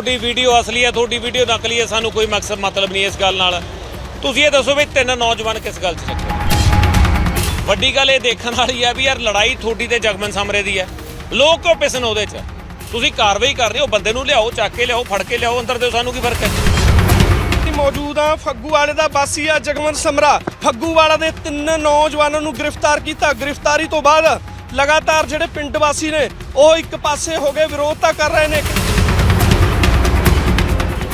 ਤੁਹਾਡੀ ਵੀਡੀਓ ਅਸਲੀ ਹੈ, ਤੁਹਾਡੀ ਵੀਡੀਓ ਨਕਲੀ ਹੈ, ਸਾਨੂੰ ਕੋਈ ਮਕਸਦ, ਮਤਲਬ ਨਹੀਂ ਇਸ ਗੱਲ ਨਾਲ। ਤੁਸੀਂ ਇਹ ਦੱਸੋ ਵੀ ਤਿੰਨ ਨੌਜਵਾਨ ਕਿਸ ਗੱਲ 'ਚ ਚੱਕੇ? ਵੱਡੀ ਗੱਲ ਇਹ ਦੇਖਣ ਵਾਲੀ ਹੈ ਵੀ ਯਾਰ ਲੜਾਈ ਤੁਹਾਡੀ ਤੇ ਜਗਮਨ ਸਮਰੇ ਦੀ ਹੈ। ਲੋਕ ਕਿਉਂ ਪਿਸਨ ਉਹਦੇ 'ਚ? ਤੁਸੀਂ ਕਾਰਵਾਈ ਕਰ ਰਹੇ ਹੋ, ਬੰਦੇ ਨੂੰ ਲਿਆਓ, ਚੱਕ ਕੇ ਲਿਆਓ, ਫੜ ਕੇ ਲਿਆਓ, ਅੰਦਰ ਦਿਓ, ਸਾਨੂੰ ਕੀ ਫ਼ਰਕ ਹੈ? ਅਸੀਂ ਮੌਜੂਦ ਆ ਫੱਗੂਵਾਲੇ ਦਾ ਵਾਸੀ ਆ ਜਗਮਨ ਸਮਰਾ। ਫੱਗੂ ਵਾਲਾ ਦੇ ਤਿੰਨ ਨੌਜਵਾਨਾਂ ਨੂੰ ਗ੍ਰਿਫਤਾਰ ਕੀਤਾ। ਗ੍ਰਿਫਤਾਰੀ ਤੋਂ ਬਾਅਦ ਲਗਾਤਾਰ ਜਿਹੜੇ ਪਿੰਡ ਵਾਸੀ ਨੇ, ਉਹ ਇੱਕ ਪਾਸੇ ਹੋ ਗਏ ਵਿਰੋਧ ਤਾਂ ਕਰ ਰਹੇ ਨੇ।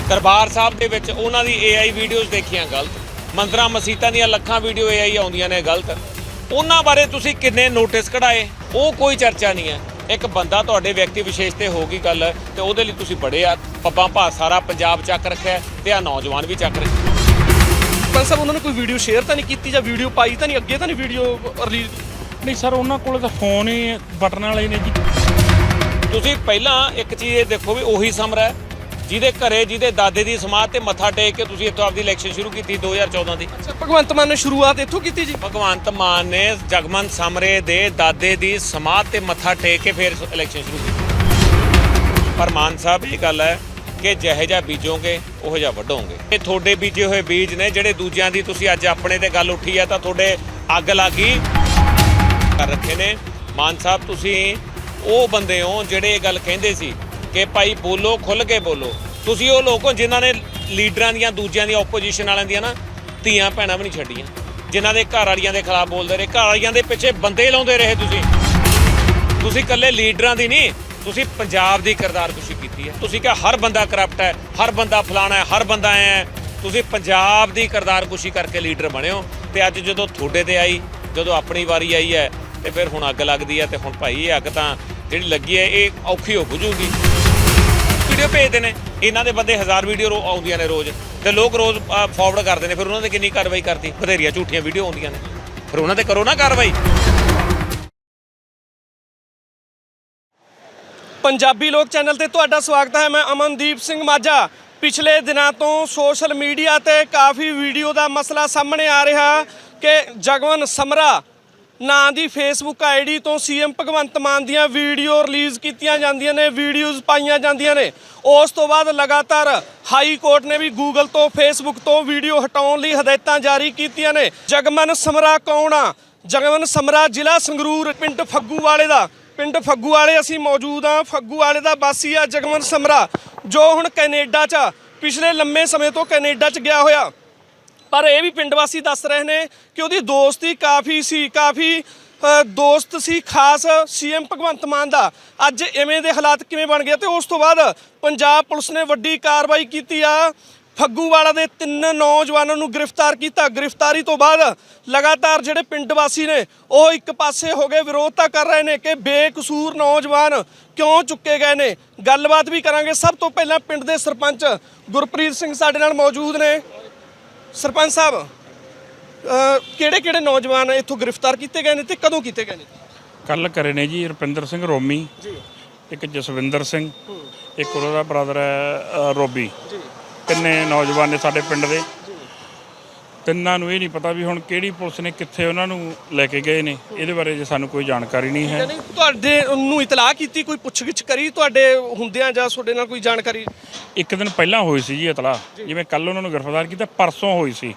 ਦਰਬਾਰ ਸਾਹਿਬ ਦੇ ਵਿੱਚ ਉਹਨਾਂ ਦੀ AI ਵੀਡੀਓਜ਼ ਦੇਖੀਆਂ ਗਲਤ। ਮੰਦਰਾਂ ਮਸੀਤਾਂ ਦੀਆਂ ਲੱਖਾਂ ਵੀਡੀਓ AI ਆਉਂਦੀਆਂ ਨੇ ਗਲਤ। ਉਹਨਾਂ ਬਾਰੇ ਤੁਸੀਂ ਕਿੰਨੇ ਨੋਟਿਸ ਕਢਾਏ? ਉਹ ਕੋਈ ਚਰਚਾ ਨਹੀਂ ਹੈ। ਇੱਕ ਬੰਦਾ ਤੁਹਾਡੇ ਵਿਅਕਤੀ ਵਿਸ਼ੇਸ਼ ਤੇ ਹੋ ਗਈ ਗੱਲ ਤੇ ਉਹਦੇ ਲਈ ਤੁਸੀਂ ਬੜੇ ਆ ਪੱਬਾਂ ਭਾ ਸਾਰਾ ਪੰਜਾਬ ਚੱਕ ਰੱਖਿਆ ਤੇ ਆ ਨੌਜਵਾਨ ਵੀ ਚੱਕ ਰੱਖੇ ਪੰਜ ਸਾਹਿਬ ਉਹਨਾਂ ਨੇ ਕੋਈ ਵੀਡੀਓ ਸ਼ੇਅਰ ਤਾਂ ਨਹੀਂ ਕੀਤੀ ਜਾਂ ਵੀਡੀਓ ਪਾਈ ਤਾਂ ਨਹੀਂ? ਅੱਗੇ ਤਾਂ ਨਹੀਂ ਵੀਡੀਓ ਰਿਲੀਜ਼ ਨਹੀਂ ਸਰ ਉਹਨਾਂ ਕੋਲ ਤਾਂ ਫੋਨ ਹੀ ਬਟਨ ਵਾਲੇ ਨੇ ਜੀ। ਤੁਸੀਂ ਪਹਿਲਾਂ ਇੱਕ ਚੀਜ਼ ਇਹ ਦੇਖੋ ਵੀ ਉਹੀ ਸਮਰਾ ਹੈ। ਜਿਹਦੇ ਘਰੇ ਜਿਹਦੇ ਦਾਦੇ ਦੀ ਸਮਾਧ ਤੇ ਮੱਥਾ ਟੇਕ ਕੇ ਤੁਸੀਂ ਇੱਥੋਂ ਆਪਦੀ ਇਲੈਕਸ਼ਨ ਸ਼ੁਰੂ ਕੀਤੀ 2014 ਦੀ। ਅੱਛਾ ਭਗਵੰਤ ਮਾਨ ਨੇ ਸ਼ੁਰੂਆਤ ਇੱਥੋਂ ਕੀਤੀ ਜੀ? ਭਗਵੰਤ ਮਾਨ ਨੇ ਜਗਮਨ ਸਮਰੇ ਦੇ ਦਾਦੇ ਦੀ ਸਮਾਧ ਤੇ ਮੱਥਾ ਟੇਕ ਕੇ ਫਿਰ ਇਲੈਕਸ਼ਨ ਸ਼ੁਰੂ ਕੀਤੀ। ਪਰ ਮਾਨ ਸਾਹਿਬ ਇਹ ਗੱਲ ਹੈ ਕਿ ਜਿਹੇ ਜਿਹਾ ਬੀਜੋਗੇ ਉਹ ਜਿਹਾ ਵੱਢੋਗੇ। ਇਹ ਤੁਹਾਡੇ ਬੀਜੇ ਹੋਏ ਬੀਜ ਨੇ ਜਿਹੜੇ ਦੂਜਿਆਂ ਦੀ ਤੁਸੀਂ ਅੱਜ ਆਪਣੇ ਤੇ ਗੱਲ ਉੱਠੀ ਹੈ ਤਾਂ ਤੁਹਾਡੇ ਅੱਗ ਲੱਗੀ ਕਰ ਰੱਖੇ ਨੇ। ਮਾਨ ਸਾਹਿਬ ਤੁਸੀਂ ਉਹ ਬੰਦੇ ਹੋ ਜਿਹੜੇ ਇਹ ਗੱਲ ਕਹਿੰਦੇ ਸੀ ਕਿ ਭਾਈ ਬੋਲੋ ਖੁੱਲ ਕੇ ਬੋਲੋ। ਤੁਸੀਂ ਉਹ ਲੋਕ ਹੋ ਜਿਨ੍ਹਾਂ ਨੇ ਲੀਡਰਾਂ ਦੀਆਂ, ਦੂਜਿਆਂ ਦੀਆਂ ਆਪੋਜੀਸ਼ਨ ਵਾਲਿਆਂ ਦੀਆਂ ਨਾ ਧੀਆਂ ਭੈਣਾਂ ਵੀ ਨਹੀਂ ਛੱਡੀਆਂ। ਜਿਨ੍ਹਾਂ ਦੇ ਘਰ ਵਾਲੀਆਂ ਦੇ ਖਿਲਾਫ ਬੋਲਦੇ ਰਹੇ। ਘਰ ਵਾਲੀਆਂ ਦੇ ਪਿੱਛੇ ਬੰਦੇ ਲਾਉਂਦੇ ਰਹੇ ਤੁਸੀਂ। ਤੁਸੀਂ ਇਕੱਲੇ ਲੀਡਰਾਂ ਦੀ ਨਹੀਂ, ਤੁਸੀਂ ਪੰਜਾਬ ਦੀ ਕਿਰਦਾਰਕੁਸ਼ੀ ਕੀਤੀ ਹੈ। ਤੁਸੀਂ ਕਿਹਾ ਹਰ ਬੰਦਾ ਕਰਪਟ ਹੈ, ਹਰ ਬੰਦਾ ਫਲਾਣਾ ਹੈ, ਹਰ ਬੰਦਾ ਐ ਹੈ। ਤੁਸੀਂ ਪੰਜਾਬ ਦੀ ਕਿਰਦਾਰਕੁਸ਼ੀ ਕਰਕੇ ਲੀਡਰ ਬਣਿਓ ਤੇ ਅੱਜ ਜਦੋਂ ਤੁਹਾਡੇ ਤੇ ਆਈ, ਜਦੋਂ ਆਪਣੀ ਵਾਰੀ ਆਈ ਹੈ, ਤੇ ਫਿਰ ਹੁਣ ਅੱਗ ਲੱਗਦੀ ਹੈ ਤੇ ਹੁਣ ਭਾਈ ਇਹ ਅੱਗ ਤਾਂ ਜਿਹੜੀ ਲੱਗੀ ਹੈ, ਇਹ ਔਖੀ ਹੋ ਬੁਝੂਗੀ। ਵੀਡੀਓ ਭੇਜਦੇ ਨੇ, ਇਹਨਾਂ ਦੇ ਬੰਦੇ ਹਜ਼ਾਰ ਵੀਡੀਓ ਰੋ ਆਉਂਦੀਆਂ ਨੇ ਰੋਜ਼ ਤੇ ਲੋਕ ਰੋਜ਼ ਫਾਰਵਰਡ ਕਰਦੇ ਨੇ, ਫਿਰ ਉਹਨਾਂ ਤੇ ਕਿੰਨੀ ਕਾਰਵਾਈ ਕਰਤੀ? ਬਥੇਰੀਆਂ ਝੂਠੀਆਂ ਵੀਡੀਓ ਆਉਂਦੀਆਂ ਨੇ। ਫਿਰ ਉਹਨਾਂ ਤੇ ਕਰੋ ਨਾ ਕਾਰਵਾਈ। ਪੰਜਾਬੀ ਲੋਕ ਚੈਨਲ ਤੇ ਤੁਹਾਡਾ ਸਵਾਗਤ ਹੈ, ਮੈਂ ਅਮਨਦੀਪ ਸਿੰਘ ਮਾਝਾ। ਪਿਛਲੇ ਦਿਨਾਂ ਤੋਂ ਸੋਸ਼ਲ ਮੀਡੀਆ ਤੇ ਕਾਫੀ ਵੀਡੀਓ ਦਾ ਮਸਲਾ ਸਾਹਮਣੇ ਆ ਰਿਹਾ ਕਿ ਜਗਵਨ ਸਮਰਾ ਨਾਂ ਦੀ ਫੇਸਬੁੱਕ ਆਈਡੀ ਤੋਂ ਸੀਐਮ ਭਗਵੰਤ ਮਾਨ ਦੀਆਂ ਵੀਡੀਓ ਰਿਲੀਜ਼ ਕੀਤੀਆਂ ਜਾਂਦੀਆਂ ਨੇ, ਵੀਡੀਓਜ਼ ਪਾਈਆਂ ਜਾਂਦੀਆਂ ਨੇ। ਉਸ ਤੋਂ ਬਾਅਦ ਲਗਾਤਾਰ ਹਾਈ ਕੋਰਟ ਨੇ ਵੀ ਗੂਗਲ ਤੋਂ ਫੇਸਬੁੱਕ ਤੋਂ ਵੀਡੀਓ ਹਟਾਉਣ ਲਈ ਹਦਾਇਤਾਂ ਜਾਰੀ ਕੀਤੀਆਂ ਨੇ। ਜਗਮਨ ਸਮਰਾ ਕੌਣ ਆ? ਜਗਮਨ ਸਮਰਾ ਜ਼ਿਲ੍ਹਾ ਸੰਗਰੂਰ, ਪਿੰਡ ਫੱਗੂ ਵਾਲੇ ਦਾ। ਪਿੰਡ ਫੱਗੂ ਵਾਲੇ ਅਸੀਂ ਮੌਜੂਦ ਆ ਫੱਗੂਵਾਲੇ ਦਾ ਵਾਸੀ ਆ ਜਗਮਨ ਸਮਰਾ, ਜੋ ਹੁਣ ਕੈਨੇਡਾ 'ਚ ਆ। ਪਿਛਲੇ ਲੰਮੇ ਸਮੇਂ ਤੋਂ ਕੈਨੇਡਾ 'ਚ ਗਿਆ ਹੋਇਆ। ਪਰ ਇਹ ਵੀ ਪਿੰਡ ਵਾਸੀ ਦੱਸ ਰਹੇ ਨੇ ਕਿ ਉਹਦੀ ਦੋਸਤੀ ਕਾਫੀ ਸੀ, ਕਾਫੀ ਦੋਸਤ ਸੀ, ਖਾਸ ਸੀਐਮ ਭਗਵੰਤ ਮਾਨ ਦਾ। ਅੱਜ ਐਵੇਂ ਦੇ ਹਾਲਾਤ ਕਿਵੇਂ ਬਣ ਗਏ ਤੇ ਉਸ ਤੋਂ ਬਾਅਦ ਪੰਜਾਬ ਪੁਲਿਸ ਨੇ ਵੱਡੀ ਕਾਰਵਾਈ ਕੀਤੀ ਆ। ਫੱਗੂਵਾਲਾ ਦੇ ਤਿੰਨ ਨੌਜਵਾਨਾਂ ਨੂੰ ਗ੍ਰਿਫਤਾਰ ਕੀਤਾ। ਗ੍ਰਿਫਤਾਰੀ ਤੋਂ ਬਾਅਦ ਲਗਾਤਾਰ ਜਿਹੜੇ ਪਿੰਡ ਵਾਸੀ ਨੇ, ਉਹ ਇੱਕ ਪਾਸੇ ਹੋ ਗਏ, ਵਿਰੋਧ ਤਾਂ ਕਰ ਰਹੇ ਨੇ ਕਿ ਬੇਕਸੂਰ ਨੌਜਵਾਨ ਕਿਉਂ ਚੁੱਕੇ ਗਏ ਨੇ? ਗੱਲਬਾਤ ਵੀ ਕਰਾਂਗੇ। ਸਭ ਤੋਂ ਪਹਿਲਾਂ ਪਿੰਡ ਦੇ ਸਰਪੰਚ ਗੁਰਪ੍ਰੀਤ ਸਿੰਘ ਸਾਡੇ ਨਾਲ ਮੌਜੂਦ ਨੇ। ਸਰਪੰਚ ਸਾਹਿਬ ਕਿਹੜੇ ਕਿਹੜੇ ਨੌਜਵਾਨ ਇੱਥੋਂ ਗ੍ਰਿਫਤਾਰ ਕੀਤੇ ਗਏ ਨੇ ਤੇ ਕਦੋਂ ਕੀਤੇ ਗਏ ਨੇ? ਕੱਲ ਕਰੇ ਨੇ ਜੀ ਰੁਪਿੰਦਰ ਸਿੰਘ ਰੋਮੀ ਜੀ। ਇੱਕ ਜਸਵਿੰਦਰ ਸਿੰਘ ਇੱਕ ਉਹਦਾ ਬ੍ਰਦਰ ਹੈ ਅ, ਰੋਬੀ। ਤਿੰਨੇ ਨੌਜਵਾਨ ਨੇ ਸਾਡੇ ਪਿੰਡ ਦੇ। ਤਿੰਨਾਂ ਨੂੰ ਇਹ ਨਹੀਂ ਪਤਾ ਵੀ ਹੁਣ ਕਿਹੜੀ ਪੁਲਿਸ ਨੇ ਕਿੱਥੇ ਉਹਨਾਂ ਨੂੰ ਲੈ ਕੇ ਗਏ ਨੇ। ਇਹਦੇ ਬਾਰੇ ਜੇ ਸਾਨੂੰ ਕੋਈ ਜਾਣਕਾਰੀ ਨਹੀਂ ਹੈ। ਤੁਹਾਡੇ ਨੂੰ ਇਤਲਾਹ ਕੀਤੀ ਕੋਈ ਪੁੱਛਗਿੱਛ ਕਰੀ ਤੁਹਾਡੇ ਹੁੰਦਿਆਂ ਜਾਂ ਤੁਹਾਡੇ ਨਾਲ ਕੋਈ ਜਾਣਕਾਰੀ? ਇੱਕ ਦਿਨ ਪਹਿਲਾਂ ਹੋਈ ਸੀ ਜੀ ਇਤਲਾ ਜਿਵੇਂ ਕੱਲ ਉਹਨਾਂ ਨੂੰ ਗ੍ਰਿਫਤਾਰ ਕੀਤਾ ਪਰਸੋਂ ਹੋਈ ਸੀ।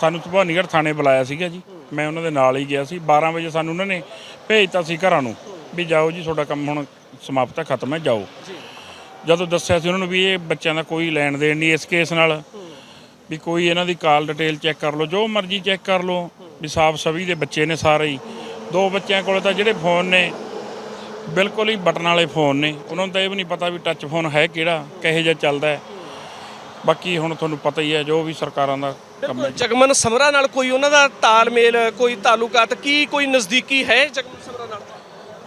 ਸਾਨੂੰ ਭਵਾਨੀਗੜ੍ਹ ਥਾਣੇ ਬੁਲਾਇਆ ਸੀਗਾ ਜੀ। ਮੈਂ ਉਹਨਾਂ ਦੇ ਨਾਲ ਹੀ ਗਿਆ ਸੀ। 12 ਵਜੇ ਸਾਨੂੰ ਉਹਨਾਂ ਨੇ ਭੇਜਤਾ ਸੀ ਘਰਾਂ ਨੂੰ ਵੀ ਜਾਓ ਜੀ ਤੁਹਾਡਾ ਕੰਮ ਹੁਣ ਸਮਾਪਤ ਹੈ ਖਤਮ ਹੈ ਜਾਓ। ਜਦੋਂ ਦੱਸਿਆ ਸੀ ਉਹਨਾਂ ਨੂੰ ਵੀ ਇਹ ਬੱਚਿਆਂ ਦਾ ਕੋਈ ਲੈਣ ਦੇਣ ਨਹੀਂ ਇਸ ਕੇਸ ਨਾਲ ਵੀ ਕੋਈ ਇਹਨਾਂ ਦੀ ਕਾਲ ਡਿਟੇਲ ਚੈੱਕ ਕਰ ਲਓ ਜੋ ਮਰਜ਼ੀ ਚੈੱਕ ਕਰ ਲਓ ਵੀ ਸਾਫ਼ ਸਵੀ ਦੇ ਬੱਚੇ ਨੇ ਸਾਰੇ ਹੀ। ਦੋ ਬੱਚਿਆਂ ਕੋਲੇ ਤਾਂ ਜਿਹੜੇ ਫੋਨ ਨੇ ਬਿਲਕੁਲ ਹੀ ਬਟਨ ਵਾਲੇ ਫੋਨ ਨੇ। ਉਹਨਾਂ ਨੂੰ ਤਾਂ ਇਹ ਵੀ ਨਹੀਂ ਪਤਾ ਵੀ ਟੱਚ ਫੋਨ ਹੈ ਕਿਹੜਾ ਕਿਹੋ ਜਿਹਾ ਚੱਲਦਾ ਹੈ। ਬਾਕੀ ਹੁਣ ਤੁਹਾਨੂੰ ਪਤਾ ਹੀ ਹੈ ਜੋ ਵੀ ਸਰਕਾਰਾਂ ਦਾ ਕੰਮ ਹੈ। ਜਗਮਨ ਸਮਰਾ ਨਾਲ ਕੋਈ ਉਹਨਾਂ ਦਾ ਤਾਲਮੇਲ ਕੋਈ ਤਾਲੁਕਾਤ ਕੀ ਕੋਈ ਨਜ਼ਦੀਕੀ ਹੈ ਜਗਮਨ ਸਮਰਾ ਨਾਲ?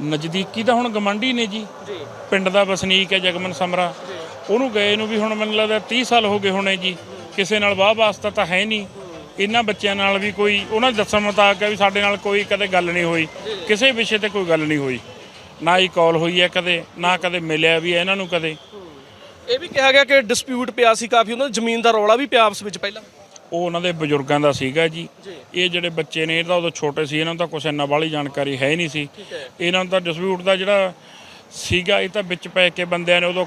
ਨਜ਼ਦੀਕੀ ਤਾਂ ਹੁਣ ਗਮੰਡੀ ਨੇ ਜੀ। ਜੀ। ਪਿੰਡ ਦਾ ਵਸਨੀਕ ਹੈ ਜਗਮਨ ਸਮਰਾ। ਉਹਨੂੰ ਗਏ ਨੂੰ ਵੀ ਹੁਣ ਮੈਨੂੰ ਲੱਗਦਾ 30 ਸਾਲ ਹੋ ਗਏ ਹੋਣੇ ਜੀ। ਕਿਸੇ ਨਾਲ ਵਾਹ ਵਾਸਤਾ ਤਾਂ ਹੈ ਨਹੀਂ। ਇਹਨਾਂ ਬੱਚਿਆਂ ਨਾਲ ਵੀ ਕੋਈ ਉਹਨਾਂ ਦੇ ਦੱਸਣ ਮੁਤਾਬਕ ਹੈ ਵੀ ਸਾਡੇ ਨਾਲ ਕੋਈ ਕਦੇ ਗੱਲ ਨਹੀਂ ਹੋਈ। ਕਿਸੇ ਵਿਸ਼ੇ ਤੇ ਕੋਈ ਗੱਲ ਨਹੀਂ ਹੋਈ। ਨਾ ਹੀ ਕਾਲ ਹੋਈ ਹੈ ਕਦੇ ਨਾ ਕਦੇ ਮਿਲਿਆ ਵੀ ਹੈ ਇਹਨਾਂ ਨੂੰ ਕਦੇ। ਇਹ ਵੀ ਕਿਹਾ ਗਿਆ ਕਿ ਡਿਸਪਿਊਟ ਪਿਆ ਸੀ ਕਾਫੀ ਉਹਨਾਂ ਦੀ ਜ਼ਮੀਨ ਦਾ ਰੌਲਾ ਵੀ ਪਿਆ ਆਪਸ ਵਿੱਚ ਪਹਿਲਾਂ। ਉਹ ਉਹਨਾਂ ਦੇ ਬਜ਼ੁਰਗਾਂ ਦਾ ਸੀਗਾ ਜੀ। ਇਹ ਜਿਹੜੇ ਬੱਚੇ ਨੇ ਇਹ ਤਾਂ ਉਦੋਂ ਛੋਟੇ ਸੀ ਇਹਨਾਂ ਨੂੰ ਤਾਂ ਕੁਛ ਇੰਨਾ ਬਾਹਲੀ ਜਾਣਕਾਰੀ ਹੈ ਹੀ ਨਹੀਂ ਸੀ। ਇਹਨਾਂ ਨੂੰ ਤਾਂ ਡਿਸਪਿਊਟ ਦਾ ਜਿਹੜਾ ਸੀਗਾ ਇਹ ਤਾਂ ਵਿੱਚ ਪੈ ਕੇ ਬੰਦਿਆਂ ਨੇ ਉਦੋਂ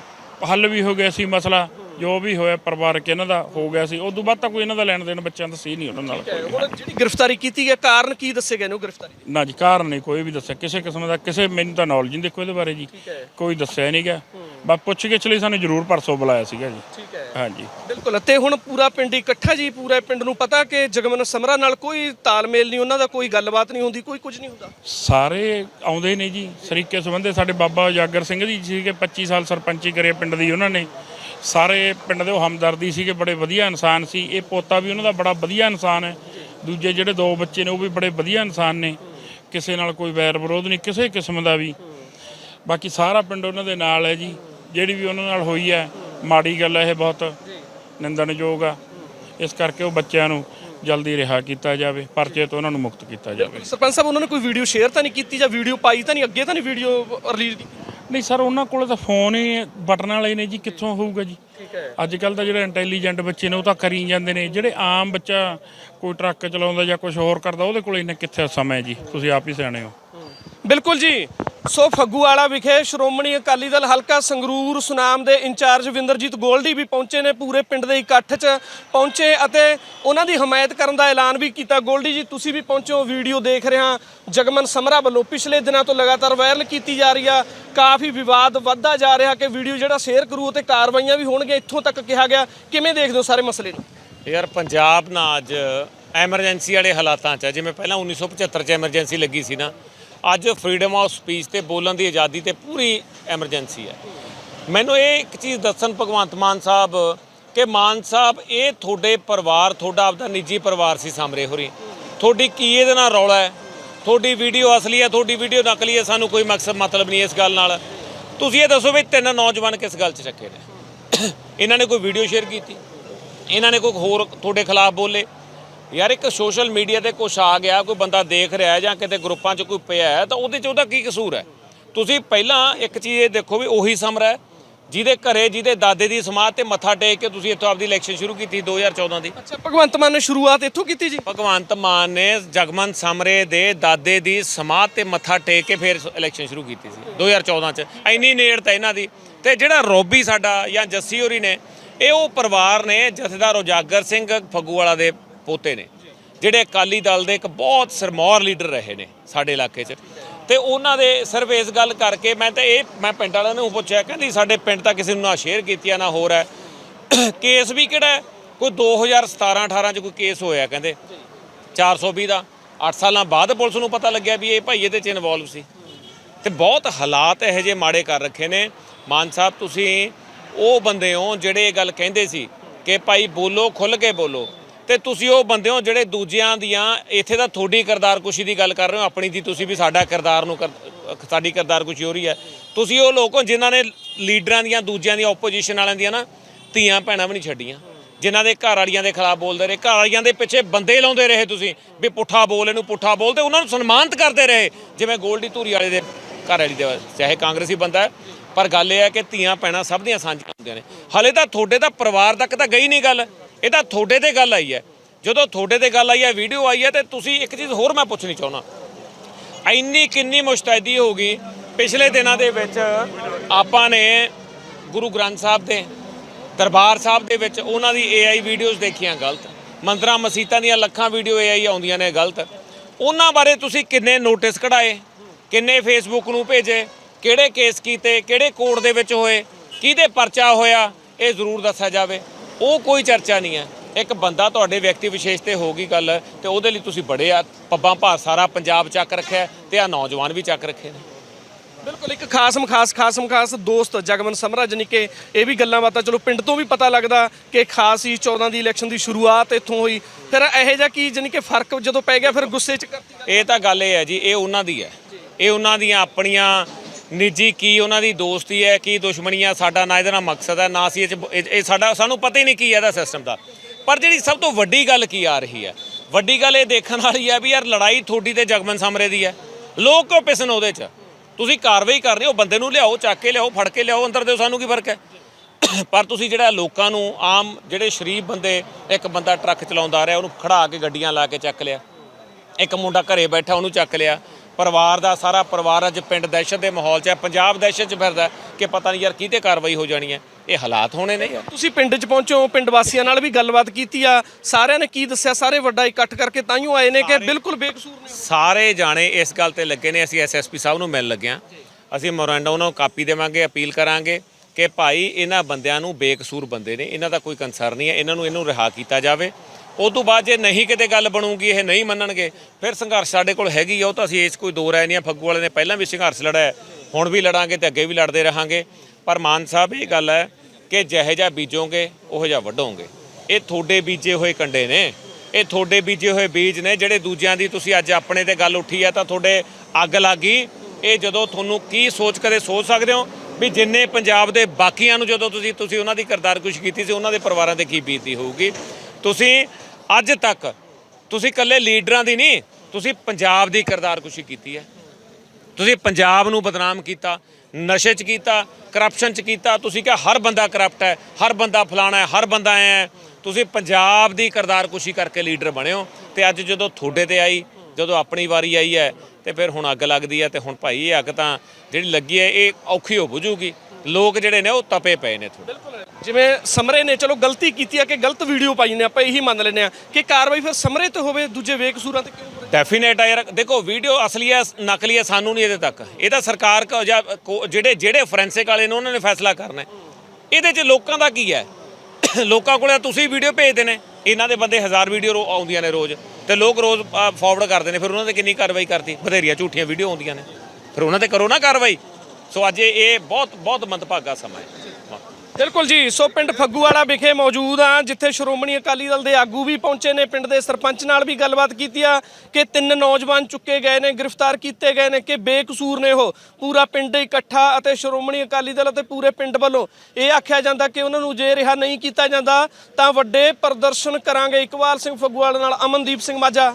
ਹੱਲ ਵੀ ਹੋ ਗਿਆ ਸੀ ਮਸਲਾ। ਜੋ ਵੀ ਹੋਇਆ ਪਰਿਵਾਰਕ ਇਹਨਾਂ ਦਾ ਹੋ ਗਿਆ ਸੀ ਉਸ ਤੋਂ ਬਾਅਦ ਤਾਂ ਕੋਈ ਇਹਨਾਂ ਦਾ ਲੈਣ ਦੇਣ ਬੱਚਿਆਂ ਦਾ ਸੀ ਨਹੀਂ ਉਹਨਾਂ ਨਾਲ। ਕੋਈ। ਹੁਣ ਜਿਹੜੀ ਗ੍ਰਿਫਤਾਰੀ ਕੀਤੀ ਗਈ ਕਾਰਨ ਕੀ ਦੱਸੇ ਗਏ ਨੇ ਉਹ ਗ੍ਰਿਫਤਾਰੀ ਦੇ? ਨਾ ਜੀ ਕਾਰਨ ਨਹੀਂ ਕੋਈ ਵੀ ਦੱਸਿਆ। ਕਿਸੇ ਕਿਸਮ ਦਾ ਕਿਸੇ ਮੈਨੂੰ ਤਾਂ ਨੌਲੇਜ ਨਹੀਂ ਦੇਖੋ ਇਹਦੇ ਬਾਰੇ ਜੀ। ਕੋਈ ਦੱਸਿਆ ਨਹੀਂ ਗਿਆ ਬਸ ਪੁੱਛ ਗਿੱਛ ਲਈ ਸਾਨੂੰ ਜ਼ਰੂਰ ਪਰਸੋਂ ਬੁਲਾਇਆ ਸੀਗਾ ਜੀ। ਠੀਕ ਹੈ। ਹਾਂਜੀ। ਬਿਲਕੁਲ ਤੇ ਹੁਣ ਪੂਰਾ ਪਿੰਡ ਇਕੱਠਾ ਜੀ ਪੂਰੇ ਪਿੰਡ ਨੂੰ ਪਤਾ ਕਿ ਜਗਮਨ ਸਮਰਾ ਨਾਲ ਕੋਈ ਤਾਲਮੇਲ ਨਹੀਂ ਉਹਨਾਂ ਦਾ ਕੋਈ ਗੱਲਬਾਤ ਨਹੀਂ ਹੁੰਦੀ ਕੋਈ ਕੁਝ ਨਹੀਂ ਹੁੰਦਾ। ਸਾਰੇ ਆਉਂਦੇ ਨੇ ਜੀ ਸਰੀਕੇ ਸੰਬੰਧੇ ਸਾਡੇ ਬਾਬਾ ਜਾਗਰ ਸਿੰਘ ਜੀ ਸੀਗੇ 25 ਸਾਲ ਸਰਪੰਚੀ ਕਰੇ ਪਿੰਡ ਦੀ ਉਹਨਾਂ ਨੇ। ਸਾਰੇ ਪਿੰਡ ਦੇ ਉਹ ਹਮਦਰਦੀ ਸੀਗੇ, ਬੜੇ ਵਧੀਆ ਇਨਸਾਨ ਸੀ। ਇਹ ਪੋਤਾ ਵੀ ਉਹਨਾਂ ਦਾ ਬੜਾ ਵਧੀਆ ਇਨਸਾਨ ਹੈ। ਦੂਜੇ ਜਿਹੜੇ ਦੋ ਬੱਚੇ ਨੇ, ਉਹ ਵੀ ਬੜੇ ਵਧੀਆ ਇਨਸਾਨ ਨੇ। ਕਿਸੇ ਨਾਲ ਕੋਈ ਵੈਰ ਵਿਰੋਧ ਨਹੀਂ, ਕਿਸੇ ਕਿਸਮ ਦਾ ਵੀ। ਬਾਕੀ ਸਾਰਾ ਪਿੰਡ ਉਹਨਾਂ ਦੇ ਨਾਲ ਹੈ ਜੀ। ਜਿਹੜੀ ਵੀ ਉਹਨਾਂ ਨਾਲ ਹੋਈ ਹੈ, ਮਾੜੀ ਗੱਲ ਹੈ, ਇਹ ਬਹੁਤ ਨਿੰਦਣਯੋਗ ਆ। ਇਸ ਕਰਕੇ ਉਹ ਬੱਚਿਆਂ ਨੂੰ ਜਲਦੀ ਰਿਹਾ ਕੀਤਾ ਜਾਵੇ, ਪਰਚੇ ਤੋਂ ਉਹਨਾਂ ਨੂੰ ਮੁਕਤ ਕੀਤਾ ਜਾਵੇ। ਸਰਪੰਚ ਸਾਹਿਬ, ਉਹਨਾਂ ਨੇ ਕੋਈ ਵੀਡੀਓ ਸ਼ੇਅਰ ਤਾਂ ਨਹੀਂ ਕੀਤੀ ਜਾਂ ਵੀਡੀਓ ਪਾਈ ਤਾਂ ਨਹੀਂ, ਅੱਗੇ ਤਾਂ ਨਹੀਂ ਵੀਡੀਓ ਰਿਲੀਜ਼ ਕੀਤੀ? ਨਹੀਂ ਸਰ ਉਹਨਾਂ ਕੋਲ ਤਾਂ ਫੋਨ ਹੀ ਬਟਨ ਵਾਲੇ ਨੇ ਜੀ ਕਿੱਥੋਂ ਹੋਊਗਾ ਜੀ? ਅੱਜ ਕੱਲ ਤਾਂ ਜਿਹੜੇ ਇੰਟੈਲੀਜੈਂਟ ਬੱਚੇ ਨੇ ਉਹ ਤਾਂ ਕਰੀ ਜਾਂਦੇ ਨੇ। ਜਿਹੜੇ ਆਮ ਬੱਚਾ ਕੋਈ ਟਰੱਕ ਚਲਾਉਂਦਾ ਜਾਂ ਕੁਝ ਹੋਰ ਕਰਦਾ ਉਹਦੇ ਕੋਲ ਇੰਨਾ ਕਿੱਥੇ ਸਮਾਂ ਹੈ ਜੀ? ਤੁਸੀਂ ਆਪ ਹੀ ਸਿਆਣੇ ਹੋ। ਬਿਲਕੁਲ ਜੀ। ਸੋ ਫੱਗੂਵਾਲਾ ਵਿਖੇ ਸ਼੍ਰੋਮਣੀ ਅਕਾਲੀ ਦਲ ਹਲਕਾ ਸੰਗਰੂਰ ਸੁਨਾਮ ਦੇ ਇੰਚਾਰਜ ਵਿੰਦਰਜੀਤ ਗੋਲਡੀ ਵੀ ਪਹੁੰਚੇ ਨੇ, ਪੂਰੇ ਪਿੰਡ ਦੇ ਇਕੱਠ 'ਚ ਪਹੁੰਚੇ ਅਤੇ ਉਹਨਾਂ ਦੀ ਹਮਾਇਤ ਕਰਨ ਦਾ ਐਲਾਨ ਵੀ ਕੀਤਾ। ਗੋਲਡੀ ਜੀ, ਤੁਸੀਂ ਵੀ ਪਹੁੰਚੋ, ਵੀਡੀਓ ਦੇਖ ਰਿਹਾ ਜਗਮਨ ਸਮਰਾ ਵੱਲੋਂ ਪਿਛਲੇ ਦਿਨਾਂ ਤੋਂ ਲਗਾਤਾਰ ਵਾਇਰਲ ਕੀਤੀ ਜਾ ਰਹੀ ਆ। ਕਾਫੀ ਵਿਵਾਦ ਵੱਧਦਾ ਜਾ ਰਿਹਾ ਕਿ ਵੀਡੀਓ ਜਿਹੜਾ ਸ਼ੇਅਰ ਕਰੂ ਤੇ ਕਾਰਵਾਈਆਂ ਵੀ ਹੋਣਗੀਆਂ, ਇੱਥੋਂ ਤੱਕ ਕਿਹਾ ਗਿਆ। ਕਿਵੇਂ ਦੇਖਦੇ ਹੋ ਸਾਰੇ ਮਸਲੇ ਨੂੰ? ਯਾਰ, ਪੰਜਾਬ ਨਾ ਅੱਜ ਐਮਰਜੈਂਸੀ ਵਾਲੇ ਹਾਲਾਤਾਂ 'ਚ ਜਿਵੇਂ ਪਹਿਲਾਂ 1975 'ਚ ਐਮਰਜੈਂਸੀ ਲੱਗੀ ਸੀ ਨਾ ਅੱਜ ਫਰੀडम ਆਫ ਸਪੀਚ ਤੇ ਬੋਲਣ ਦੀ ਆਜ਼ਾਦੀ ਤੇ ਪੂਰੀ ਐਮਰਜੈਂਸੀ ਹੈ। ਮੈਨੂੰ ਇਹ ਇੱਕ ਚੀਜ਼ ਦੱਸਣ ਭਗਵੰਤ ਮਾਨ ਸਾਹਿਬ ਕਿ ਮਾਨ ਸਾਹਿਬ, ਇਹ ਤੁਹਾਡੇ ਪਰਿਵਾਰ, ਤੁਹਾਡਾ ਆਪਦਾ ਨਿੱਜੀ ਪਰਿਵਾਰ ਸੀ ਸਾਹਮਣੇ ਹੋਰੀ। ਤੁਹਾਡੀ ਕੀ ਇਹਦੇ ਨਾਲ ਰੌਲਾ ਹੈ? ਤੁਹਾਡੀ ਵੀਡੀਓ ਅਸਲੀ ਹੈ, ਤੁਹਾਡੀ ਵੀਡੀਓ ਨਕਲੀ ਹੈ, ਸਾਨੂੰ ਕੋਈ ਮਕਸਦ ਮਤਲਬ ਨਹੀਂ ਇਸ ਗੱਲ ਨਾਲ। ਤੁਸੀਂ ਇਹ ਦੱਸੋ ਵੀ ਤਿੰਨ ਨੌਜਵਾਨ ਕਿਸ ਗੱਲ 'ਚ ਚੱਕੇ ਨੇ? ਇਹਨਾਂ ਨੇ ਕੋਈ ਵੀਡੀਓ ਸ਼ੇਅਰ ਕੀਤੀ? ਇਹਨਾਂ ਨੇ ਕੋਈ ਹੋਰ ਤੁਹਾਡੇ ਖਿਲਾਫ ਬੋਲੇ? ਯਾਰ ਇੱਕ ਸੋਸ਼ਲ ਮੀਡੀਆ ਤੇ ਕੁਛ ਆ ਗਿਆ ਕੋਈ ਬੰਦਾ ਦੇਖ ਰਿਹਾ ਜਾਂ ਕਿਤੇ ਗਰੁੱਪਾਂ 'ਚ ਕੋਈ ਪਿਆ ਹੈ ਤਾਂ ਉਹਦੇ 'ਚ ਉਹਦਾ ਕੀ ਕਸੂਰ ਹੈ? ਤੁਸੀਂ ਪਹਿਲਾਂ ਇੱਕ ਚੀਜ਼ ਇਹ ਦੇਖੋ ਵੀ ਉਹੀ ਸਮਰਾ ਹੈ ਜਿਹਦੇ ਘਰੇ ਜਿਹਦੇ ਦਾਦੇ ਦੀ ਸਮਾਧ ਤੇ ਮੱਥਾ ਟੇਕ ਕੇ ਤੁਸੀਂ ਇੱਥੋਂ ਆਪਦੀ ਇਲੈਕਸ਼ਨ ਸ਼ੁਰੂ ਕੀਤੀ 2014 ਦੀ। ਅੱਛਾ ਭਗਵੰਤ ਮਾਨ ਨੇ ਸ਼ੁਰੂਆਤ ਇੱਥੋਂ ਕੀਤੀ ਜੀ? ਭਗਵੰਤ ਮਾਨ ਨੇ ਜਗਮਨ ਸਮਰੇ ਦੇ ਦਾਦੇ ਦੀ ਸਮਾਧ ਤੇ ਮੱਥਾ ਟੇਕ ਕੇ ਫਿਰ ਇਲੈਕਸ਼ਨ ਸ਼ੁਰੂ ਕੀਤੀ ਸੀ 2014 ਚ। ਇੰਨੀ ਨੇੜ ਤਾਂ ਇਹਨਾਂ ਦੀ। ਤੇ ਜਿਹੜਾ ਰੋਬੀ ਸਾਡਾ ਜਾਂ ਜੱਸੀ ਹੋਰੀ ਨੇ ਇਹ ਉਹ ਪਰਿਵਾਰ ਨੇ ਜਥੇਦਾਰ ਉਜਾਗਰ ਸਿੰਘ ਫੱਗੂਵਾਲਾ ਦੇ ਪੋਤੇ ਨੇ, ਜਿਹੜੇ ਅਕਾਲੀ ਦਲ ਦੇ ਇੱਕ ਬਹੁਤ ਸਰਮੌਰ ਲੀਡਰ ਰਹੇ ਨੇ ਸਾਡੇ ਇਲਾਕੇ 'ਚ। ਤੇ ਉਹਨਾਂ ਦੇ ਸਿਰਫ ਇਸ ਗੱਲ ਕਰਕੇ ਮੈਂ ਤਾਂ ਇਹ, ਮੈਂ ਪਿੰਡ ਵਾਲਿਆਂ ਨੂੰ ਪੁੱਛਿਆ, ਕਹਿੰਦੀ ਸਾਡੇ ਪਿੰਡ ਤਾਂ ਕਿਸੇ ਨੂੰ ਨਾ ਸ਼ੇਅਰ ਕੀਤੀ ਆ ਨਾ ਹੋਰ ਹੈ। ਕੇਸ ਵੀ ਕਿਹੜਾ ਹੈ? ਕੋਈ 2017 18 ਚ ਕੋਈ ਕੇਸ ਹੋਇਆ ਕਹਿੰਦੇ। 420 ਦਾ 8 ਸਾਲਾਂ ਬਾਅਦ ਪੁਲਿਸ ਨੂੰ ਪਤਾ ਲੱਗਿਆ ਵੀ ਇਹ ਭਾਈ ਇਹਦੇ ਚ ਇਨਵੋਲਵ ਸੀ। ਤੇ ਬਹੁਤ ਹਾਲਾਤ ਇਹੋ ਜਿਹੇ ਮਾੜੇ ਕਰ ਰੱਖੇ ਨੇ। ਮਾਨ ਸਾਹਿਬ, ਤੁਸੀਂ ਉਹ ਬੰਦੇ ਹੋ ਜਿਹੜੇ ਇਹ ਗੱਲ ਕਹਿੰਦੇ ਸੀ ਕਿ ਭਾਈ ਬੋਲੋ ਖੁੱਲ ਕੇ ਬੋਲੋ। ਤੇ ਤੁਸੀਂ ਉਹ ਬੰਦੇ ਹੋ ਜਿਹੜੇ ਦੂਜਿਆਂ ਦੀਆਂ, ਇੱਥੇ ਤਾਂ ਤੁਹਾਡੀ ਕਿਰਦਾਰਕੁਸ਼ੀ ਦੀ ਗੱਲ ਕਰ ਰਹੇ ਹੋ, ਆਪਣੀ ਦੀ ਤੁਸੀਂ ਵੀ ਸਾਡਾ ਕਿਰਦਾਰ ਨੂੰ ਕਰ- ਸਾਡੀ ਕਿਰਦਾਰਕੁਸ਼ੀ ਹੋ ਰਹੀ ਹੈ। ਤੁਸੀਂ ਉਹ ਲੋਕ ਹੋ ਜਿਨ੍ਹਾਂ ਨੇ ਲੀਡਰਾਂ ਦੀਆਂ, ਦੂਜਿਆਂ ਦੀਆਂ ਆਪੋਜੀਸ਼ਨ ਵਾਲਿਆਂ ਦੀਆਂ ਨਾ ਧੀਆਂ ਭੈਣਾਂ ਵੀ ਨਹੀਂ ਛੱਡੀਆਂ। ਜਿਨ੍ਹਾਂ ਦੇ ਘਰ ਵਾਲੀਆਂ ਦੇ ਖਿਲਾਫ ਬੋਲਦੇ ਰਹੇ, ਘਰ ਵਾਲੀਆਂ ਦੇ ਪਿੱਛੇ ਬੰਦੇ ਲਾਉਂਦੇ ਰਹੇ ਤੁਸੀਂ, ਵੀ ਪੁੱਠਾ ਬੋਲ, ਇਹਨੂੰ ਪੁੱਠਾ ਬੋਲ ਤੇ ਉਹਨਾਂ ਨੂੰ ਸਨਮਾਨਿਤ ਕਰਦੇ ਰਹੇ। ਜਿਵੇਂ ਗੋਲਡੀ ਧੂਰੀ ਵਾਲੇ ਦੇ ਘਰ ਵਾਲੀ ਦੇ, ਚਾਹੇ ਕਾਂਗਰਸੀ ਬੰਦਾ ਹੈ, ਪਰ ਗੱਲ ਇਹ ਹੈ ਕਿ ਧੀਆਂ ਭੈਣਾਂ ਸਭ ਦੀਆਂ ਸਾਂਝੀਆਂ ਹੁੰਦੀਆਂ ਨੇ। ਹਲੇ ਤਾਂ ਤੁਹਾਡੇ ਤਾਂ ਪਰਿਵਾਰ ਤੱਕ ਤਾਂ ਗਈ ਨਹੀਂ ਗੱਲ। ਇਹ ਤਾਂ ਤੁਹਾਡੇ ਤੇ ਗੱਲ ਆਈ ਹੈ। ਜਦੋਂ ਤੁਹਾਡੇ ਤੇ ਗੱਲ ਆਈ ਹੈ, ਵੀਡੀਓ ਆਈ ਹੈ ਤੇ ਤੁਸੀਂ ਇੱਕ ਚੀਜ਼ ਹੋਰ ਮੈਂ ਪੁੱਛਣੀ ਚਾਹੁੰਦਾ। ਇੰਨੀ ਕਿੰਨੀ ਮੁਸ਼ਤੈਦੀ ਹੋ ਗਈ ਪਿਛਲੇ ਦਿਨਾਂ ਦੇ ਵਿੱਚ ਆਪਾਂ ਨੇ ਗੁਰੂ ਗ੍ਰੰਥ ਸਾਹਿਬ ਦੇ, ਦਰਬਾਰ ਸਾਹਿਬ ਦੇ ਵਿੱਚ ਉਹਨਾਂ ਦੀ AI ਵੀਡੀਓਜ਼ ਦੇਖੀਆਂ ਗਲਤ। ਮੰਦਰਾਂ ਮਸੀਤਾਂ ਦੀਆਂ ਲੱਖਾਂ ਵੀਡੀਓ AI ਆਉਂਦੀਆਂ ਨੇ ਗਲਤ। ਉਹਨਾਂ ਬਾਰੇ ਤੁਸੀਂ ਕਿੰਨੇ ਨੋਟਿਸ ਕਢਾਏ? ਕਿੰਨੇ ਫੇਸਬੁੱਕ ਨੂੰ ਭੇਜੇ? ਕਿਹੜੇ ਕੇਸ ਕੀਤੇ? ਕਿਹੜੇ ਕੋਰਟ ਦੇ ਵਿੱਚ ਹੋਏ? ਕਿਹਦੇ ਪਰਚਾ ਹੋਇਆ? ਇਹ ਜ਼ਰੂਰ ਦੱਸਿਆ ਜਾਵੇ। ਉਹ ਕੋਈ ਚਰਚਾ ਨਹੀਂ ਹੈ। ਇੱਕ ਬੰਦਾ ਤੁਹਾਡੇ ਵਿਅਕਤੀ ਵਿਸ਼ੇਸ਼ ਤੇ ਹੋ ਗਈ ਗੱਲ ਤੇ ਉਹਦੇ ਲਈ ਤੁਸੀਂ ਬੜੇ ਆ ਪੱਬਾਂ ਭਾਰ ਸਾਰਾ ਪੰਜਾਬ ਚੱਕ ਰੱਖਿਆ ਤੇ ਆ ਨੌਜਵਾਨ ਵੀ ਚੱਕ ਰੱਖੇ ਨੇ। ਬਿਲਕੁਲ ਇੱਕ ਖਾਸ ਖਾਸਮ ਖਾਸ ਦੋਸਤ ਜਗਮਨ ਸਮਰਾ ਜਾਣੀ ਕਿ ਇਹ ਵੀ ਗੱਲਾਂ ਬਾਤਾਂ ਚਲੋ ਪਿੰਡ ਤੋਂ ਵੀ ਪਤਾ ਲੱਗਦਾ ਕਿ ਖਾਸ ਹੀ 14 ਦੀ ਇਲੈਕਸ਼ਨ ਦੀ ਸ਼ੁਰੂਆਤ ਇੱਥੋਂ ਹੋਈ। ਫਿਰ ਇਹੋ ਜਿਹਾ ਕੀ ਜਾਣੀ ਕਿ ਫ਼ਰਕ ਜਦੋਂ ਪੈ ਗਿਆ ਫਿਰ ਗੁੱਸੇ 'ਚ ਕਰਤੀ। ਇਹ ਤਾਂ ਗੱਲ ਇਹ ਹੈ ਜੀ ਇਹ ਉਹਨਾਂ ਦੀ ਹੈ। ਇਹ ਉਹਨਾਂ ਦੀਆਂ ਆਪਣੀਆਂ ਨਿੱਜੀ ਕੀ ਉਹਨਾਂ ਦੀ ਦੋਸਤੀ ਹੈ, ਕੀ ਦੁਸ਼ਮਣੀ ਦੁਸ਼ਮਣੀਆਂ ਸਾਡਾ ਨਾ ਇਹਦੇ ਨਾਲ ਮਕਸਦ ਹੈ, ਨਾ ਅਸੀਂ ਇਹ 'ਚ ਬ- ਇਹ ਇਹ ਸਾਡਾ ਸਾਨੂੰ ਪਤਾ ਹੀ ਨਹੀਂ ਕੀ ਹੈ ਇਹਦਾ ਸਿਸਟਮ ਦਾ। ਪਰ ਜਿਹੜੀ ਸਭ ਤੋਂ ਵੱਡੀ ਗੱਲ ਕੀ ਆ ਰਹੀ ਹੈ? ਵੱਡੀ ਗੱਲ ਇਹ ਦੇਖਣ ਵਾਲੀ ਹੈ ਵੀ ਯਾਰ ਲੜਾਈ ਤੁਹਾਡੀ ਤੇ ਜਗਮਨ ਸਮਰੇ ਦੀ ਹੈ। ਲੋਕ ਕਿਉਂ ਪਿਸਨ ਉਹਦੇ 'ਚ? ਤੁਸੀਂ ਕਾਰਵਾਈ ਕਰ ਰਹੇ ਹੋ, ਬੰਦੇ ਨੂੰ ਲਿਆਓ, ਚੱਕ ਕੇ ਲਿਆਓ, ਫੜ ਕੇ ਲਿਆਓ, ਅੰਦਰ ਦਿਓ, ਸਾਨੂੰ ਕੀ ਫ਼ਰਕ ਹੈ? ਪਰ ਤੁਸੀਂ ਜਿਹੜਾ ਲੋਕਾਂ ਨੂੰ ਆਮ ਜਿਹੜੇ ਸ਼ਰੀਫ ਬੰਦੇ, ਇੱਕ ਬੰਦਾ ਟਰੱਕ ਚਲਾਉਂਦਾ ਰਿਹਾ, ਉਹਨੂੰ ਖੜਾ ਕੇ ਗੱਡੀਆਂ ਲਾ ਕੇ ਚੱਕ ਲਿਆ। ਇੱਕ ਮੁੰਡਾ ਘਰੇ ਬੈਠਾ, ਉਹਨੂੰ ਚੱਕ ਲਿਆ। ਪਰਿਵਾਰ ਦਾ ਸਾਰਾ ਪਰਿਵਾਰ ਅੱਜ ਪਿੰਡ ਦਹਿਸ਼ਤ ਦੇ ਮਾਹੌਲ 'ਚ ਹੈ। ਪੰਜਾਬ ਦਹਿਸ਼ਤ 'ਚ ਫਿਰਦਾ ਕਿ ਪਤਾ ਨਹੀਂ ਯਾਰ ਕਿਤੇ ਕਾਰਵਾਈ ਹੋ ਜਾਣੀ ਹੈ। ਇਹ ਹਾਲਾਤ ਹੋਣੇ ਨੇ। ਤੁਸੀਂ ਪਿੰਡ 'ਚ ਪਹੁੰਚੋ ਪਿੰਡ ਵਾਸੀਆਂ ਨਾਲ ਵੀ ਗੱਲਬਾਤ ਕੀਤੀ ਆ। ਸਾਰਿਆਂ ਨੇ ਕੀ ਦੱਸਿਆ? ਸਾਰੇ ਵੱਡਾ ਇਕੱਠ ਕਰਕੇ ਤਾਈਓ ਆਏ ਨੇ ਕਿ ਬਿਲਕੁਲ ਬੇਕਸੂਰ ਨੇ ਸਾਰੇ ਜਾਣੇ ਇਸ ਗੱਲ ਤੇ ਲੱਗੇ ਨੇ। ਅਸੀਂ ਐਸਐਸਪੀ ਸਾਹਿਬ ਨੂੰ ਮਿਲ ਲੱਗਿਆ ਅਸੀਂ ਮੋਰੰਡਾ ਉਹਨਾਂ ਨੂੰ ਕਾਪੀ ਦੇਵਾਂਗੇ ਅਪੀਲ ਕਰਾਂਗੇ ਕਿ ਭਾਈ ਇਹਨਾਂ ਬੰਦਿਆਂ ਨੂੰ ਬੇਕਸੂਰ ਬੰਦੇ ਨੇ। ਇਹਨਾਂ ਦਾ ਕੋਈ ਕੰਸਰਨ ਨਹੀਂ ਹੈ। ਇਹਨਾਂ ਨੂੰ ਇਹਨੂੰ ਰਿਹਾ ਕੀਤਾ ਜਾਵੇ। ਉਸ ਤੋਂ ਬਾਅਦ ਜੇ ਨਹੀਂ ਕਿਤੇ ਗੱਲ ਬਣੂਗੀ, ਇਹ ਨਹੀਂ ਮੰਨਣਗੇ, ਫਿਰ ਸੰਘਰਸ਼ ਸਾਡੇ ਕੋਲ ਹੈਗੀ ਆ, ਉਹ ਤਾਂ ਅਸੀਂ ਇਸ ਕੋਈ ਦੋ ਰਾਏ ਨਹੀਂ ਆ, ਫੱਗੂ ਵਾਲੇ ਨੇ ਪਹਿਲਾਂ ਵੀ ਸੰਘਰਸ਼ ਲੜਿਆ ਹੁਣ ਵੀ ਲੜਾਂਗੇ ਤੇ ਅੱਗੇ ਵੀ ਲੜਦੇ ਰਹਾਂਗੇ। ਪਰ ਮਾਨ ਸਾਹਿਬ, ਇਹ ਗੱਲ ਹੈ ਕਿ ਜਿਹੇ ਜਿਹਾ ਬੀਜੋਗੇ, ਉਹ ਜਿਹਾ ਵੱਢੋਗੇ। ਇਹ ਤੁਹਾਡੇ ਬੀਜੇ ਹੋਏ ਕੰਡੇ ਨੇ, ਇਹ ਤੁਹਾਡੇ ਬੀਜੇ ਹੋਏ ਬੀਜ ਨੇ, ਜਿਹੜੇ ਦੂਜਿਆਂ ਦੀ ਤੁਸੀਂ ਅੱਜ ਆਪਣੇ ਤੇ ਗੱਲ ਉੱਠੀ ਆ, ਤਾਂ ਤੁਹਾਡੇ ਅੱਗ ਲੱਗੀ। ਇਹ ਜਦੋਂ ਤੁਹਾਨੂੰ ਕੀ ਸੋਚ ਕਦੇ ਸੋਚ ਸਕਦੇ ਹੋ ਵੀ ਜਿੰਨੇ ਪੰਜਾਬ ਦੇ ਬਾਕੀਆਂ ਨੂੰ ਜਦੋਂ ਤੁਸੀਂ ਤੁਸੀਂ ਉਹਨਾਂ ਦੀ ਕਰਤਾਰਕੁਸ਼ ਕੀਤੀ ਸੀ, ਉਹਨਾਂ ਦੇ ਪਰਿਵਾਰਾਂ ਤੇ ਕੀ ਬੀਤੀ ਹੋਊਗੀ? ਤੁਸੀਂ ਅੱਜ ਤੱਕ ਤੁਸੀਂ ਇਕੱਲੇ ਲੀਡਰਾਂ ਦੀ ਨਹੀਂ, ਤੁਸੀਂ ਪੰਜਾਬ ਦੀ ਕਰਤਾਰਕੁਸ਼ੀ ਕੀਤੀ ਹੈ। ਤੁਸੀਂ ਪੰਜਾਬ ਨੂੰ ਬਦਨਾਮ ਕੀਤਾ, ਨਸ਼ੇ 'ਚ ਕੀਤਾ ਕਰਪਸ਼ਨ 'ਚ ਕੀਤਾ, ਤੁਸੀਂ ਕਿਹਾ ਹਰ ਬੰਦਾ ਕਰਪਟ ਹੈ, ਹਰ ਬੰਦਾ ਫਲਾਣਾ ਹੈ, ਹਰ ਬੰਦਾ ਐ ਹੈ। ਤੁਸੀਂ ਪੰਜਾਬ ਦੀ ਕਰਤਾਰਕੁਸ਼ੀ ਕਰਕੇ ਲੀਡਰ ਬਣਿਓ ਤੇ ਅੱਜ ਜਦੋਂ ਤੁਹਾਡੇ ਤੇ ਆਈ, ਜਦੋਂ ਆਪਣੀ ਵਾਰੀ ਆਈ ਹੈ ਤੇ ਫਿਰ ਹੁਣ ਅੱਗ ਲੱਗਦੀ ਹੈ ਤੇ ਹੁਣ ਭਾਈ ਇਹ ਅੱਗ ਤਾਂ ਜਿਹੜੀ ਲੱਗੀ ਹੈ, ਇਹ ਔਖੀ ਹੋ ਬੁਝੂਗੀ। ਲੋਕ ਜਿਹੜੇ ਨੇ ਉਹ ਤਪੇ ਪਏ ਨੇ ਥੋੜੇ ਜਿਵੇਂ ਸਮਰੇ ਨੇ, ਚਲੋ ਗਲਤੀ ਕੀਤੀ ਆ ਕਿ ਗਲਤ ਵੀਡੀਓ ਪਾਈ ਨੇ, ਆਪਾਂ ਇਹੀ ਮੰਨ ਲੈਂਦੇ ਆ ਕਿ ਕਾਰਵਾਈ ਫਿਰ ਸਮਰੇ ਤੇ ਹੋਵੇ, ਦੂਜੇ ਬੇਕਸੂਰਾਂ ਤੇ ਕਿਉਂ ਡੈਫੀਨੇਟ ਆ ਯਾਰ, ਦੇਖੋ, ਵੀਡੀਓ ਅਸਲੀ ਹੈ ਨਕਲੀ ਹੈ ਸਾਨੂੰ ਨਹੀਂ ਇਹਦੇ ਤੱਕ। ਇਹ ਤਾਂ ਸਰਕਾਰ ਕੋ ਜਾਂ ਕੋ- ਜਿਹੜੇ ਜਿਹੜੇ ਫੋਰੈਂਸਿਕ ਵਾਲੇ ਨੇ, ਉਹਨਾਂ ਨੇ ਫੈਸਲਾ ਕਰਨਾ ਇਹਦੇ 'ਚ ਲੋਕਾਂ ਦਾ ਕੀ ਹੈ? ਲੋਕਾਂ ਕੋਲੇ ਤੁਸੀਂ ਵੀਡੀਓ ਭੇਜਦੇ ਨੇ। ਇਹਨਾਂ ਦੇ ਬੰਦੇ ਹਜ਼ਾਰ ਵੀਡੀਓ ਆਉਂਦੀਆਂ ਨੇ ਰੋਜ਼। ਤੇ ਲੋਕ ਰੋਜ਼ ਫਾਰਵਰਡ ਕਰਦੇ ਨੇ। ਫਿਰ ਉਹਨਾਂ ਤੇ ਕਿੰਨੀ ਕਾਰਵਾਈ ਕਰਦੀ ਬਥੇਰੀਆਂ ਝੂਠੀਆਂ ਵੀਡੀਓ ਆਉਂਦੀਆਂ ਨੇ। ਫਿਰ ਉਹਨਾਂ ਤੇ ਕਰੋ ਨਾ ਕਾਰਵਾਈ। ਸੋ ਅੱਜ ਇਹ ਬਹੁਤ ਬਹੁਤ ਮੰਦਭਾਗਾ ਸਮਾਂ ਹੈ। ਬਿਲਕੁਲ ਜੀ, ਸੋ ਪਿੰਡ ਫੱਗੂਵਾਲਾ ਵਿਖੇ ਮੌਜੂਦ ਆ ਜਿੱਥੇ ਸ਼੍ਰੋਮਣੀ ਅਕਾਲੀ ਦਲ ਦੇ ਆਗੂ ਵੀ ਪਹੁੰਚੇ ਨੇ। ਪਿੰਡ ਦੇ ਸਰਪੰਚ ਨਾਲ ਵੀ ਗੱਲਬਾਤ ਕੀਤੀ ਆ ਕਿ ਤਿੰਨ ਨੌਜਵਾਨ ਚੁੱਕੇ ਗਏ ਨੇ, ਗ੍ਰਿਫਤਾਰ ਕੀਤੇ ਗਏ ਨੇ, ਕਿ ਬੇਕਸੂਰ ਨੇ ਉਹ। ਪੂਰਾ ਪਿੰਡ ਇਕੱਠਾ ਅਤੇ ਸ਼੍ਰੋਮਣੀ ਅਕਾਲੀ ਦਲ ਅਤੇ ਪੂਰੇ ਪਿੰਡ ਵੱਲੋਂ ਇਹ ਆਖਿਆ ਜਾਂਦਾ ਕਿ ਉਹਨਾਂ ਨੂੰ ਜੇ ਰਿਹਾ ਨਹੀਂ ਕੀਤਾ ਜਾਂਦਾ, ਤਾਂ ਵੱਡੇ ਪ੍ਰਦਰਸ਼ਨ ਕਰਾਂਗੇ। ਇਕਬਾਲ ਸਿੰਘ ਫੱਗੂਵਾਲਾ ਨਾਲ ਅਮਨਦੀਪ ਸਿੰਘ ਮਾਝਾ।